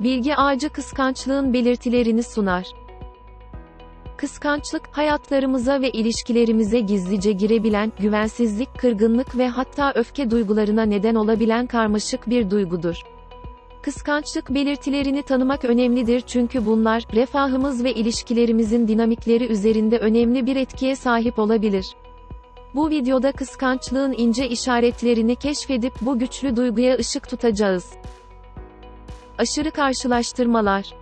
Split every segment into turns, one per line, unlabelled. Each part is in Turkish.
Bilgi ağacı kıskançlığın belirtilerini sunar. Kıskançlık, hayatlarımıza ve ilişkilerimize gizlice girebilen, güvensizlik, kırgınlık ve hatta öfke duygularına neden olabilen karmaşık bir duygudur. Kıskançlık belirtilerini tanımak önemlidir çünkü bunlar, refahımız ve ilişkilerimizin dinamikleri üzerinde önemli bir etkiye sahip olabilir. Bu videoda kıskançlığın ince işaretlerini keşfedip bu güçlü duyguya ışık tutacağız. Aşırı karşılaştırmalar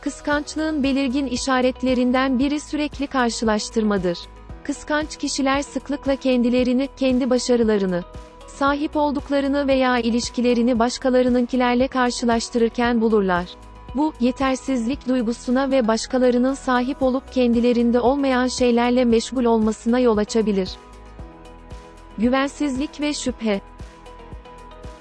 Kıskançlığın belirgin işaretlerinden biri sürekli karşılaştırmadır. Kıskanç kişiler sıklıkla kendilerini, kendi başarılarını, sahip olduklarını veya ilişkilerini başkalarınınkilerle karşılaştırırken bulurlar. Bu, yetersizlik duygusuna ve başkalarının sahip olup kendilerinde olmayan şeylerle meşgul olmasına yol açabilir. Güvensizlik ve şüphe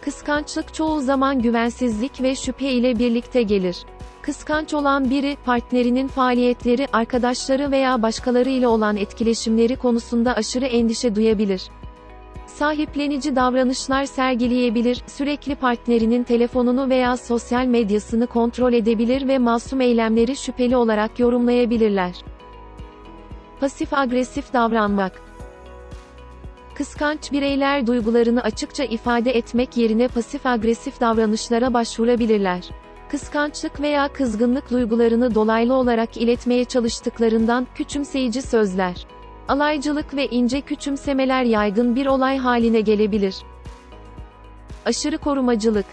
Kıskançlık çoğu zaman güvensizlik ve şüphe ile birlikte gelir. Kıskanç olan biri, partnerinin faaliyetleri, arkadaşları veya başkaları ile olan etkileşimleri konusunda aşırı endişe duyabilir. Sahiplenici davranışlar sergileyebilir, sürekli partnerinin telefonunu veya sosyal medyasını kontrol edebilir ve masum eylemleri şüpheli olarak yorumlayabilirler. Pasif-agresif davranmak Kıskanç bireyler duygularını açıkça ifade etmek yerine pasif-agresif davranışlara başvurabilirler. Kıskançlık veya kızgınlık duygularını dolaylı olarak iletmeye çalıştıklarından küçümseyici sözler, alaycılık ve ince küçümsemeler yaygın bir olay haline gelebilir. Aşırı korumacılık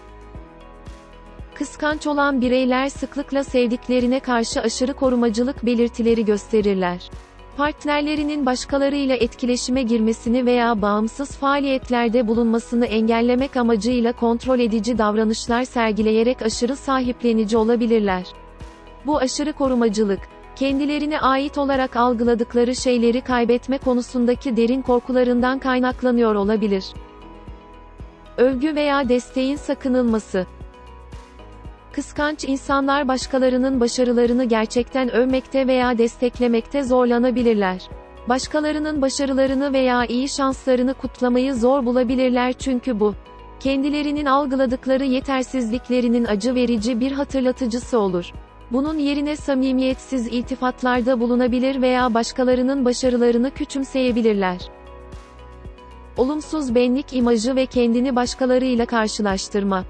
Kıskanç olan bireyler sıklıkla sevdiklerine karşı aşırı korumacılık belirtileri gösterirler. Partnerlerinin başkalarıyla etkileşime girmesini veya bağımsız faaliyetlerde bulunmasını engellemek amacıyla kontrol edici davranışlar sergileyerek aşırı sahiplenici olabilirler. Bu aşırı korumacılık, kendilerine ait olarak algıladıkları şeyleri kaybetme konusundaki derin korkularından kaynaklanıyor olabilir. Övgü veya desteğin sakınılması Kıskanç insanlar başkalarının başarılarını gerçekten övmekte veya desteklemekte zorlanabilirler. Başkalarının başarılarını veya iyi şanslarını kutlamayı zor bulabilirler çünkü bu, kendilerinin algıladıkları yetersizliklerinin acı verici bir hatırlatıcısı olur. Bunun yerine samimiyetsiz iltifatlarda bulunabilir veya başkalarının başarılarını küçümseyebilirler. Olumsuz benlik imajı ve kendini başkalarıyla karşılaştırma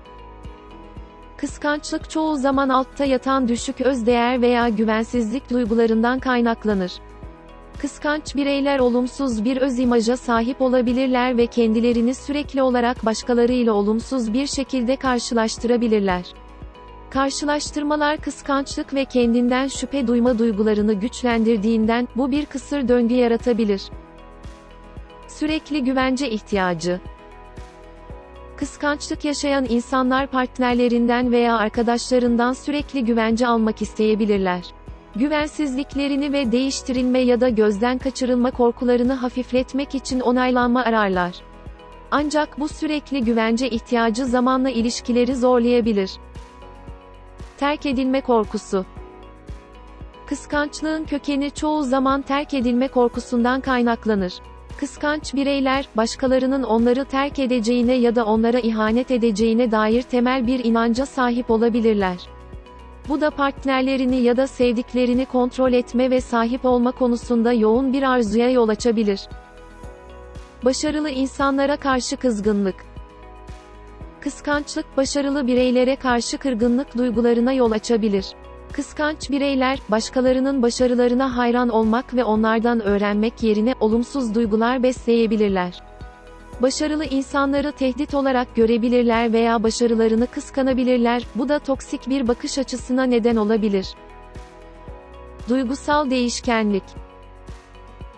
Kıskançlık çoğu zaman altta yatan düşük özdeğer veya güvensizlik duygularından kaynaklanır. Kıskanç bireyler olumsuz bir öz imaja sahip olabilirler ve kendilerini sürekli olarak başkalarıyla olumsuz bir şekilde karşılaştırabilirler. Karşılaştırmalar kıskançlık ve kendinden şüphe duyma duygularını güçlendirdiğinden bu bir kısır döngü yaratabilir. Sürekli güvence ihtiyacı Kıskançlık yaşayan insanlar partnerlerinden veya arkadaşlarından sürekli güvence almak isteyebilirler. Güvensizliklerini ve değiştirilme ya da gözden kaçırılma korkularını hafifletmek için onaylanma ararlar. Ancak bu sürekli güvence ihtiyacı zamanla ilişkileri zorlayabilir. Terk edilme korkusu Kıskançlığın kökeni çoğu zaman terk edilme korkusundan kaynaklanır. Kıskanç bireyler, başkalarının onları terk edeceğine ya da onlara ihanet edeceğine dair temel bir inanca sahip olabilirler. Bu da partnerlerini ya da sevdiklerini kontrol etme ve sahip olma konusunda yoğun bir arzuya yol açabilir. Başarılı insanlara karşı kızgınlık Kıskançlık, başarılı bireylere karşı kırgınlık duygularına yol açabilir. Kıskanç bireyler, başkalarının başarılarına hayran olmak ve onlardan öğrenmek yerine olumsuz duygular besleyebilirler. Başarılı insanları tehdit olarak görebilirler veya başarılarını kıskanabilirler, bu da toksik bir bakış açısına neden olabilir. Duygusal değişkenlik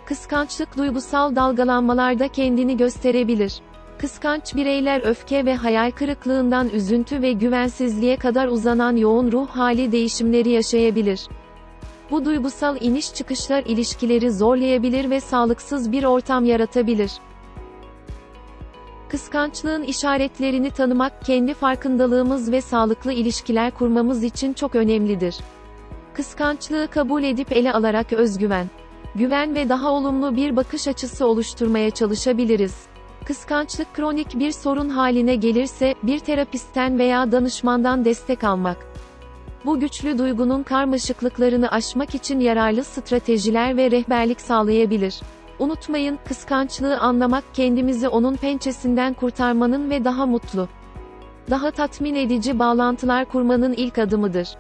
Kıskançlık duygusal dalgalanmalarda kendini gösterebilir. Kıskanç bireyler öfke ve hayal kırıklığından üzüntü ve güvensizliğe kadar uzanan yoğun ruh hali değişimleri yaşayabilir. Bu duygusal iniş çıkışlar ilişkileri zorlayabilir ve sağlıksız bir ortam yaratabilir. Kıskançlığın işaretlerini tanımak kendi farkındalığımız ve sağlıklı ilişkiler kurmamız için çok önemlidir. Kıskançlığı kabul edip ele alarak özgüven, güven ve daha olumlu bir bakış açısı oluşturmaya çalışabiliriz. Kıskançlık kronik bir sorun haline gelirse, bir terapistten veya danışmandan destek almak. Bu güçlü duygunun karmaşıklıklarını aşmak için yararlı stratejiler ve rehberlik sağlayabilir. Unutmayın, kıskançlığı anlamak kendimizi onun pençesinden kurtarmanın ve daha mutlu, daha tatmin edici bağlantılar kurmanın ilk adımıdır.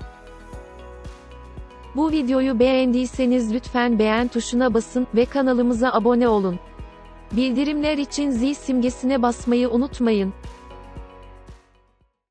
Bu videoyu beğendiyseniz lütfen beğen tuşuna basın ve kanalımıza abone olun. Bildirimler için zil simgesine basmayı unutmayın.